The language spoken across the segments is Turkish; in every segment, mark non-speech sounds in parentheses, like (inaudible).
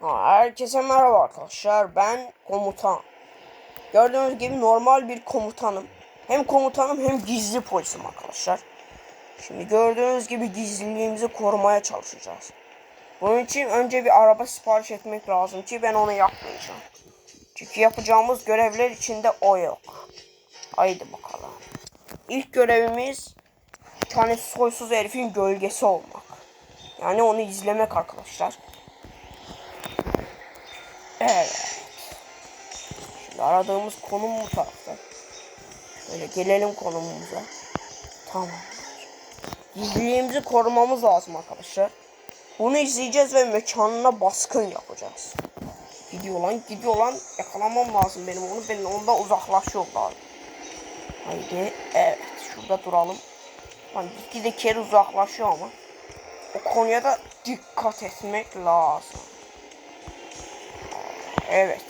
Herkese merhaba arkadaşlar. Ben komutan. Gördüğünüz gibi normal bir komutanım. Hem komutanım hem gizli polisim arkadaşlar. Şimdi gördüğünüz gibi gizliliğimizi korumaya çalışacağız. Bunun için önce bir araba sipariş etmek lazım ki ben onu yapmayacağım. Çünkü yapacağımız görevler içinde o yok. Haydi bakalım. İlk görevimiz bir tane soysuz herifin gölgesi olmak. Yani onu izlemek arkadaşlar. Evet. Şimdi aradığımız konum bu tarafta. Şöyle gelelim konumumuza. Tamam. Gizliliğimizi korumamız lazım arkadaşlar. Bunu izleyeceğiz ve mekanına baskın yapacağız. Gidiyor lan gidiyor lan. Yakalamam lazım benim onu. Ben ondan uzaklaşıyorum abi. Haydi. Evet. Şurada duralım. Lan gitgide kere uzaklaşıyor ama. O konuya da dikkat etmek lazım. Evet.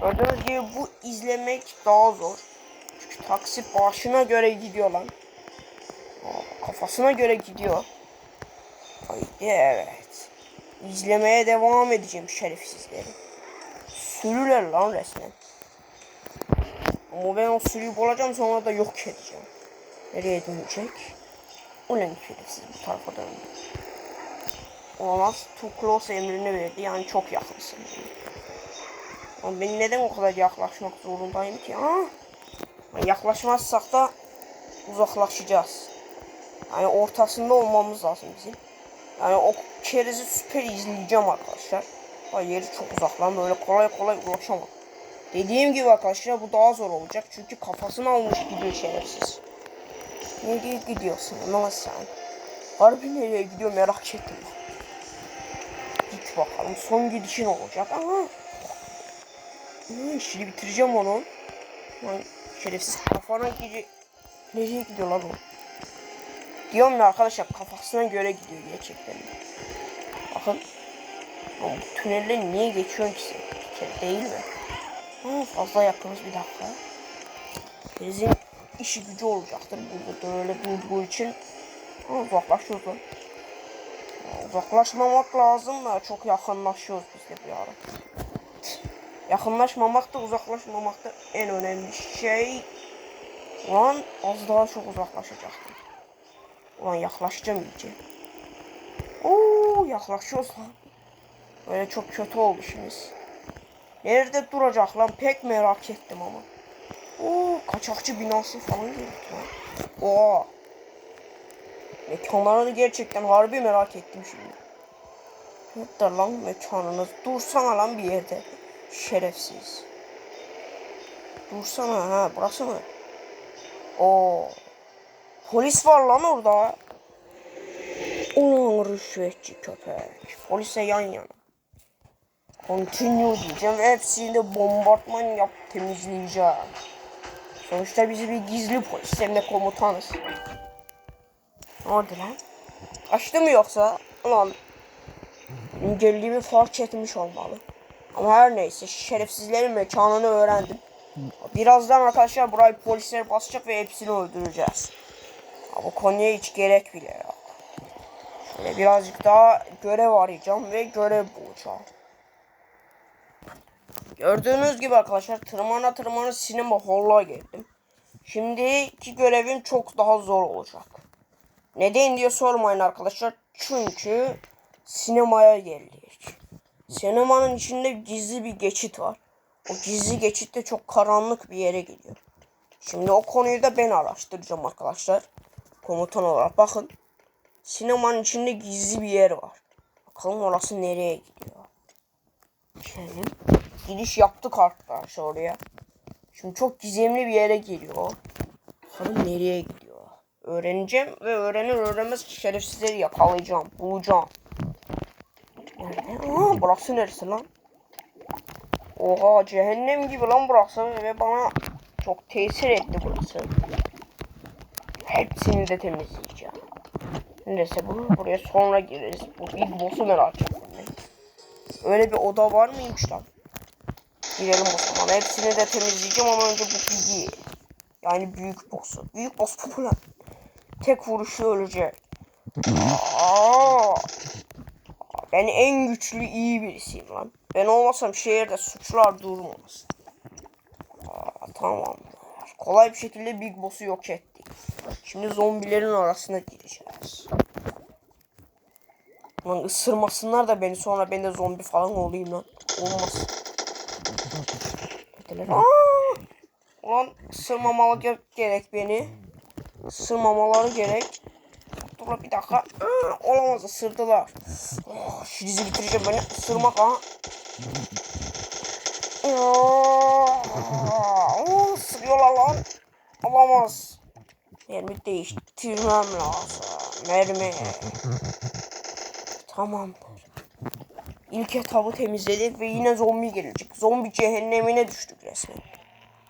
Gördüğünüz gibi bu izlemek daha zor. Çünkü taksi başına göre gidiyor lan. Kafasına göre gidiyor. Haydi evet. İzlemeye devam edeceğim şerefsizleri. Sürüler lan resmen. Ama ben o sürüyü bulacağım sonra da yok edeceğim. Nereye dönecek? Ulan şerefsiz bu tarafa döndü. Olamaz. Too close emrini verdi. Yani çok yakınsın. Ama ben neden o kadar yaklaşmak zorundayım ki? Ha? Yaklaşmazsak da uzaklaşacağız. Yani ortasında olmamız lazım bizim. Yani o kerizi süper izleyeceğim arkadaşlar. Ha, yeri çok uzak lan böyle kolay kolay ulaşamam. Dediğim gibi arkadaşlar bu daha zor olacak. Çünkü kafasını almış gidiyor şerefsiz. Nereye gidiyorsun ama sen? Harbi nereye gidiyor merak ettim. Git bakalım son gidişin olacak ama Hı, işini bitireceğim onu. Lan şerefsiz kafana gidi... Nereye gidiyor lan o? Diyorum ya arkadaşlar kafasına göre gidiyor gerçekten. Bakın. Bu tünelle niye geçiyorsun ki sen? Bir değil mi? Ha, fazla yakınız bir dakika. Bizim işi gücü olacaktır burada böyle durduğu için. Ha, uzaklaşıyoruz lan. Uzaklaşmamak lazım da çok yakınlaşıyoruz biz de bir ara. Yakınlaşmamak da uzaklaşmamak da en önemli şey. Ulan az daha çok uzaklaşacaktım. Ulan yaklaşacağım iyice. Oo yaklaşıyoruz lan. Böyle çok kötü oldu işimiz. Nerede duracak lan pek merak ettim ama. Oo kaçakçı binası falan geldi lan. Oo. Mekanlarını gerçekten harbi merak ettim şimdi. Nerede lan mekanınız? Dursana lan bir yerde. Şerefsiz. Dursana ha burası mı? Oo. Polis var lan orada. Ulan rüşvetçi köpek. Polise yan yana. Continue diyeceğim hepsini de bombardman yap temizleyeceğim. Sonuçta bizi bir gizli polis hem de komutanız. Ne oldu lan? Açtı mı yoksa? Ulan inceliğimi fark etmiş olmalı. Ama her neyse şerefsizlerin mekanını öğrendim. Birazdan arkadaşlar burayı polisler basacak ve hepsini öldüreceğiz. Ha, bu konuya hiç gerek bile yok. Şöyle birazcık daha görev arayacağım ve görev bulacağım. Gördüğünüz gibi arkadaşlar tırmana tırmana sinema hall'a geldim. Şimdiki görevim çok daha zor olacak. Neden diye sormayın arkadaşlar. Çünkü sinemaya geldik. Sinemanın içinde gizli bir geçit var. O gizli geçit de çok karanlık bir yere gidiyor. Şimdi o konuyu da ben araştıracağım arkadaşlar. Komutan olarak bakın. Sinemanın içinde gizli bir yer var. Bakalım orası nereye gidiyor. Geçelim. Giriş yaptık arkadaşlar oraya. Şimdi çok gizemli bir yere geliyor. Bakalım nereye gidiyor. Öğreneceğim ve öğrenir öğrenmez şerefsizleri yakalayacağım. Bulacağım. Aa, burası neresi lan? Oha cehennem gibi lan burası ve bana çok tesir etti burası. Hepsini de temizleyeceğim. Neyse bu buraya sonra gireriz. Bu bir boss'u merak ettim. Öyle bir oda var mıymış lan? Girelim o zaman. Hepsini de temizleyeceğim ama önce bu bilgi. Yani büyük boss'u. Büyük boss popüler. Tek vuruşu ölecek. Aa! Ben en güçlü iyi birisiyim lan. Ben olmasam şehirde suçlar durmaz. Aa, tamam. Kolay bir şekilde Big Boss'u yok ettik. Şimdi zombilerin arasına gireceğiz. Lan ısırmasınlar da beni sonra ben de zombi falan olayım lan. Olmaz. Aa! Ulan ısırmamalı ge- gerek beni. Isırmamaları gerek. Dur lan bir dakika. Olamaz ısırdılar. Oh, şu dizi bitireceğim beni. Isırmak ha. Oh, lan. Olamaz. Mermi değiştirmem lazım. Mermi. Tamamdır. İlk etabı temizledik ve yine zombi gelecek. Zombi cehennemine düştük resmen.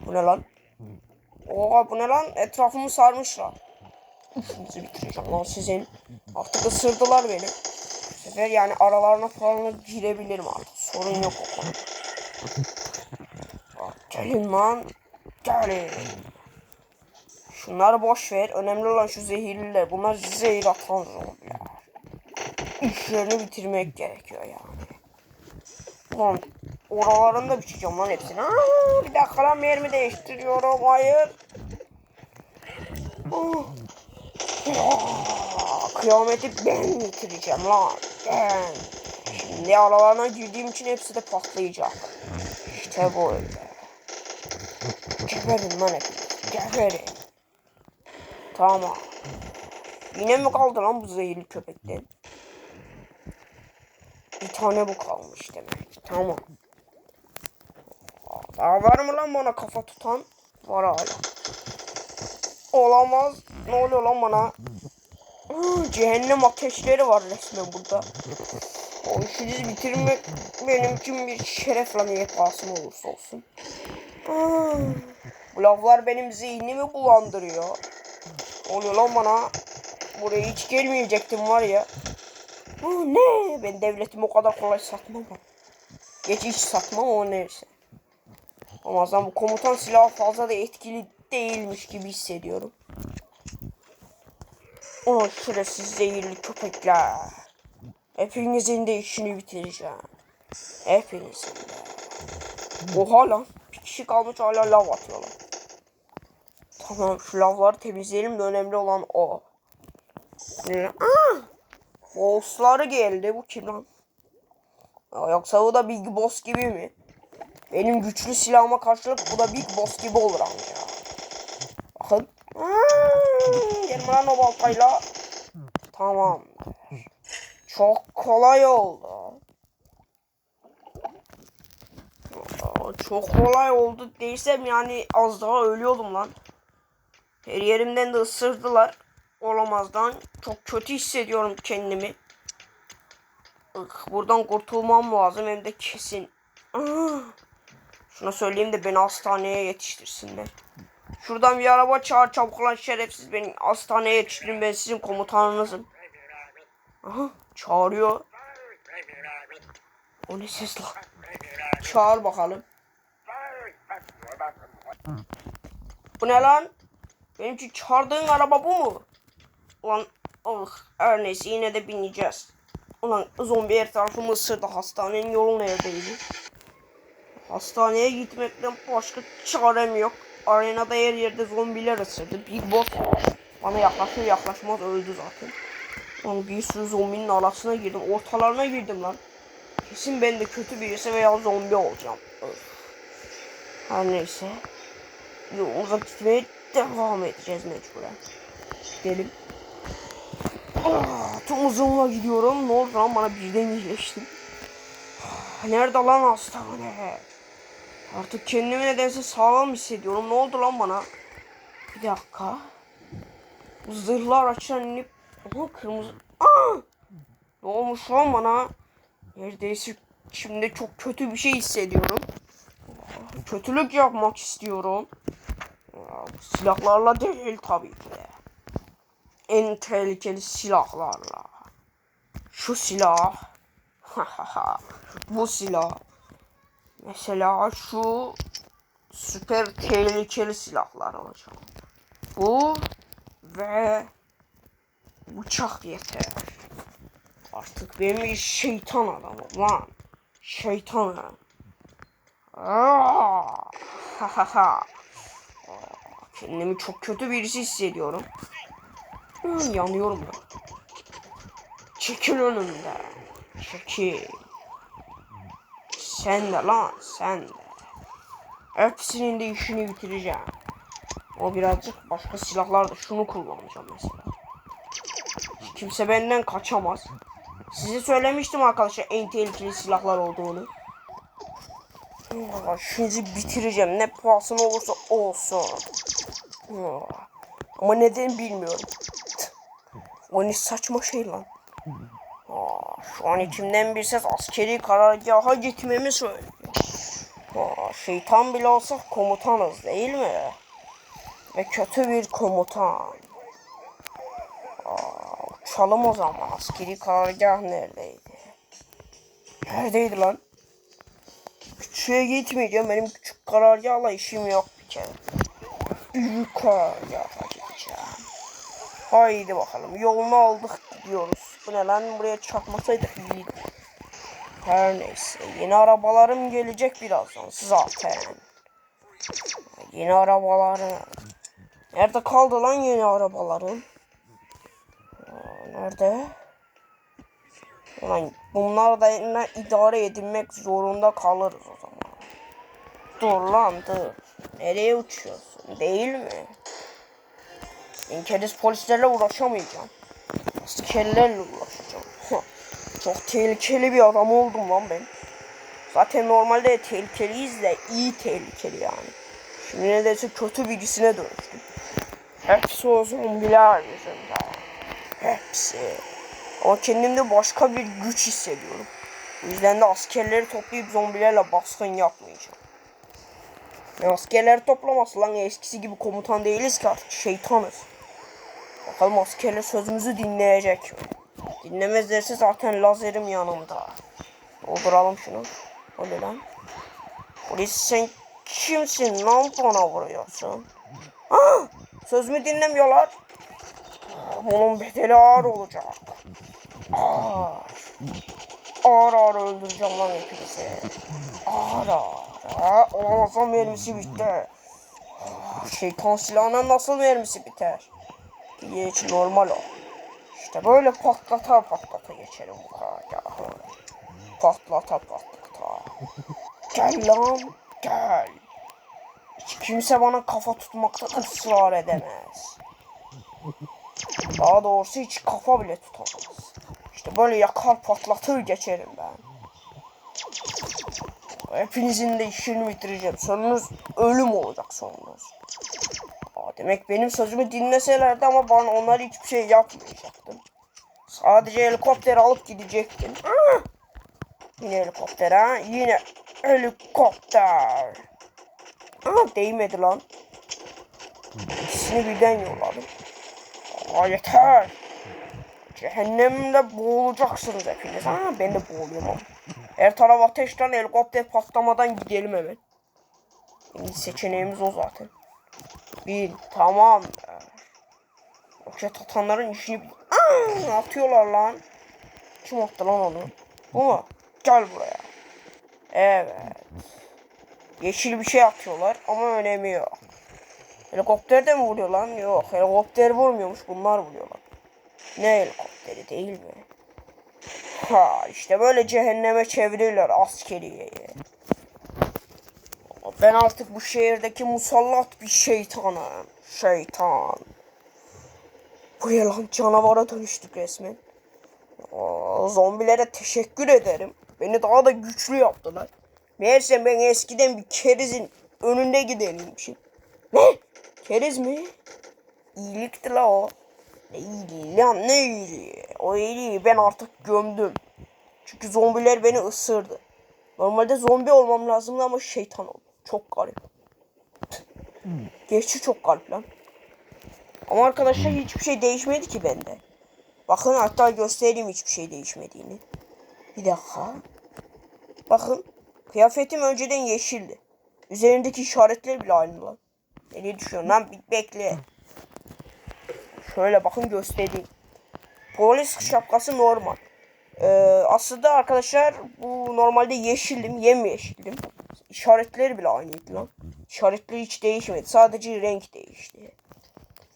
Bu ne lan? Oha bu ne lan? Etrafımı sarmışlar. Üçünüzü bitireceğim lan sizin. Artık ısırdılar beni. Bu sefer yani aralarına falan girebilirim artık. Sorun yok o konuda. Gelin lan. Gelin. Şunları boş ver. Önemli olan şu zehirliler. Bunlar zehir atan zombiler. İşlerini bitirmek gerekiyor yani. Ulan oralarını da biçeceğim lan hepsini. Aa, bir dakika lan yerimi değiştiriyorum. Hayır. Ah. Kıyameti ben bitireceğim lan. Ben. Şimdi aralarına girdiğim için hepsi de patlayacak. İşte böyle. Geberin lan hepiniz. Geberin. Tamam. Yine mi kaldı lan bu zehirli köpekten? Bir tane bu kalmış demek. Tamam. Daha var mı lan bana kafa tutan? Var hala. Olamaz. Ne oluyor lan bana? Cehennem ateşleri var resmen burada. O işi bitirmek benim için bir şeref lan pahasına olursa olsun. Bu laflar benim zihnimi bulandırıyor. Ne oluyor lan bana? Buraya hiç gelmeyecektim var ya. Ne? Ben devletimi o kadar kolay satmam. Geç hiç satmam o neyse. Ama bu komutan silahı fazla da etkili değilmiş gibi hissediyorum. O şerefsiz zehirli köpekler. Hepinizin de işini bitireceğim. Hepinizin de. Oha lan. Bir kişi kalmış hala lav atıyorlar. Tamam şu lavları temizleyelim de önemli olan o. Aa! Bossları geldi. Bu kim lan? Ya Yoksa bu da Big Boss gibi mi? Benim güçlü silahıma karşılık bu da Big Boss gibi olur anca. Bakın. Aa, Gelme lan o baltayla. Tamam. Çok kolay oldu. Çok kolay oldu değilsem yani az daha ölüyordum lan. Her yerimden de ısırdılar. Olamazdan çok kötü hissediyorum kendimi. Buradan kurtulmam lazım hem de kesin. Şuna söyleyeyim de beni hastaneye yetiştirsinler. Şuradan bir araba çağır çabuk lan şerefsiz beni hastaneye yetiştirin ben sizin komutanınızım. Aha çağırıyor. O ne ses lan? Çağır bakalım. Bu ne lan? Benim için çağırdığın araba bu mu? Ulan oh her neyse yine de bineceğiz. Ulan zombi her tarafımı ısırdı. Hastanenin yolu neredeydi? Hastaneye gitmekten başka çarem yok. Arenada her yerde zombiler ısırdı. Big Boss bana yaklaşır yaklaşmaz öldü zaten. Lan bir sürü zombinin arasına girdim. Ortalarına girdim lan. Kesin ben de kötü birisi veya zombi olacağım. Öf. Her neyse. Yolumuza gitmeye devam edeceğiz mecburen. Gidelim. Ah, tüm uzunluğa gidiyorum. Ne oldu lan bana birden iyileştim. Ah, Nerede lan hastane? Artık kendimi nedense sağlam hissediyorum. Ne oldu lan bana? Bir dakika. Bu zırhlar açılan inip... Aha kırmızı... Aa! Ne olmuş lan bana? Neredeyse şimdi çok kötü bir şey hissediyorum. Kötülük yapmak istiyorum. Silahlarla değil tabii ki. En tehlikeli silahlarla. Şu silah. (laughs) Bu silah. Mesela şu süper tehlikeli silahlar olacak. Bu ve bıçak yeter. Artık ben bir şeytan adamım lan. Şeytanım. Aa, Ha ha ha. Kendimi çok kötü birisi hissediyorum. Hı, yanıyorum ya. Çekil önümden. Çekil. Sen de lan sen de. Hepsinin de işini bitireceğim. O birazcık başka silahlar da şunu kullanacağım mesela. Kimse benden kaçamaz. Size söylemiştim arkadaşlar en tehlikeli silahlar olduğunu. Şimdi bitireceğim. Ne pahasına olursa olsun. Ama neden bilmiyorum. O ne saçma şey lan. Aa, şu an içimden bir ses askeri karargaha gitmemi söylüyor. Aa, şeytan bile olsak komutanız değil mi? Ve kötü bir komutan. Aa, uçalım o zaman. Askeri karargah neredeydi? Neredeydi lan? Küçüğe gitmeyeceğim. Benim küçük karargahla işim yok bir kere. Büyük karargaha gideceğim. Haydi bakalım. Yolunu aldık gidiyoruz. Bu ne lan? Buraya çarpmasaydık iyiydi. Her neyse. Yeni arabalarım gelecek birazdan zaten. Yeni arabalarım. Nerede kaldı lan yeni arabalarım? Aa, Nerede? Ulan bunlar da idare edilmek zorunda kalırız o zaman. Dur lan dur. Nereye uçuyorsun değil mi? Ben keriz polislerle uğraşamayacağım. Askerlerle uğraşacağım. Çok tehlikeli bir adam oldum lan ben. Zaten normalde tehlikeliyiz de iyi tehlikeli yani. Şimdi neredeyse kötü birisine dönüştüm. Hepsi o zombiler yüzünden. Hepsi. Ama kendimde başka bir güç hissediyorum. O yüzden de askerleri toplayıp zombilerle baskın yapmayacağım. Ya askerleri toplaması lan eskisi gibi komutan değiliz ki artık şeytanız. Bakalım askerler sözümüzü dinleyecek? Dinlemezlerse zaten lazerim yanımda. Dolduralım şunu. O ne lan? Polis sen kimsin lan bana vuruyorsun? Ah! Sözümü dinlemiyorlar. Bunun bedeli ağır olacak. Ağır. Ağır ağır öldüreceğim lan hepinizi. Ağır ağır. Olamaz lan mermisi bitti. Şeytan silahına nasıl mermisi biter? Geç normal o. İşte böyle patlata patlata geçelim bu kadar. Patlata patlata. Gel lan gel. Hiç kimse bana kafa tutmakta ısrar edemez. Daha doğrusu hiç kafa bile tutamaz. İşte böyle yakar patlatır geçerim ben. Hepinizin de işini bitireceğim. Sonunuz ölüm olacak sonunuz. Demek benim sözümü dinleselerdi ama ben onlar hiçbir şey yapmayacaktım. Sadece helikopter alıp gidecektim. Yine helikopter ha? Yine helikopter. Aa, değmedi lan. İkisini birden yolladım. Aa, yeter. Cehennemde boğulacaksınız hepiniz. Ha, ben de boğuluyorum ama. Her taraf ateşten helikopter patlamadan gidelim hemen. En seçeneğimiz o zaten. Bir tamam. Roket atanların işini Aa, atıyorlar lan. Kim attı lan onu? Bu mu? Gel buraya. Evet. Yeşil bir şey atıyorlar ama önemi yok. Helikopter de mi vuruyor lan? Yok. Helikopter vurmuyormuş. Bunlar vuruyorlar. Ne helikopteri değil mi? Ha işte böyle cehenneme çevirirler askeriyeyi. Ben artık bu şehirdeki musallat bir şeytanım. Şeytan. Bu ne lan canavara dönüştük resmen. Aa, zombilere teşekkür ederim. Beni daha da güçlü yaptılar. Meğerse ben eskiden bir kerizin önünde gideniymişim. Ne? Keriz mi? İyilikti la o. Ne iyiliği lan ne iyiliği? O iyiliği ben artık gömdüm. Çünkü zombiler beni ısırdı. Normalde zombi olmam lazımdı ama şeytan oldum. Çok garip. Gerçi çok garip lan. Ama arkadaşlar hiçbir şey değişmedi ki bende. Bakın hatta göstereyim hiçbir şey değişmediğini. Bir dakika. Bakın. Kıyafetim önceden yeşildi. Üzerindeki işaretler bile aynı lan. Ne düşünüyorsun lan? Bir bekle. Şöyle bakın göstereyim. Polis şapkası normal. Ee, aslında arkadaşlar bu normalde yeşildim, yemyeşildim. İşaretleri bile aynıydı lan. İşaretleri hiç değişmedi. Sadece renk değişti.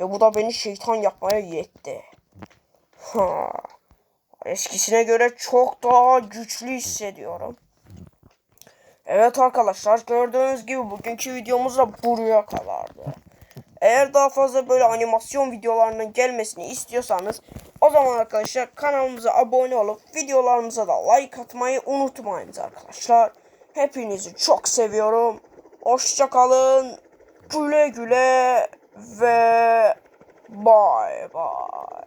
Ve bu da beni şeytan yapmaya yetti. Ha. Eskisine göre çok daha güçlü hissediyorum. Evet arkadaşlar gördüğünüz gibi bugünkü videomuz da buraya kadardı. Eğer daha fazla böyle animasyon videolarının gelmesini istiyorsanız o zaman arkadaşlar kanalımıza abone olup videolarımıza da like atmayı unutmayınız arkadaşlar. Hepinizi çok seviyorum. Hoşçakalın. Güle güle ve bye bye.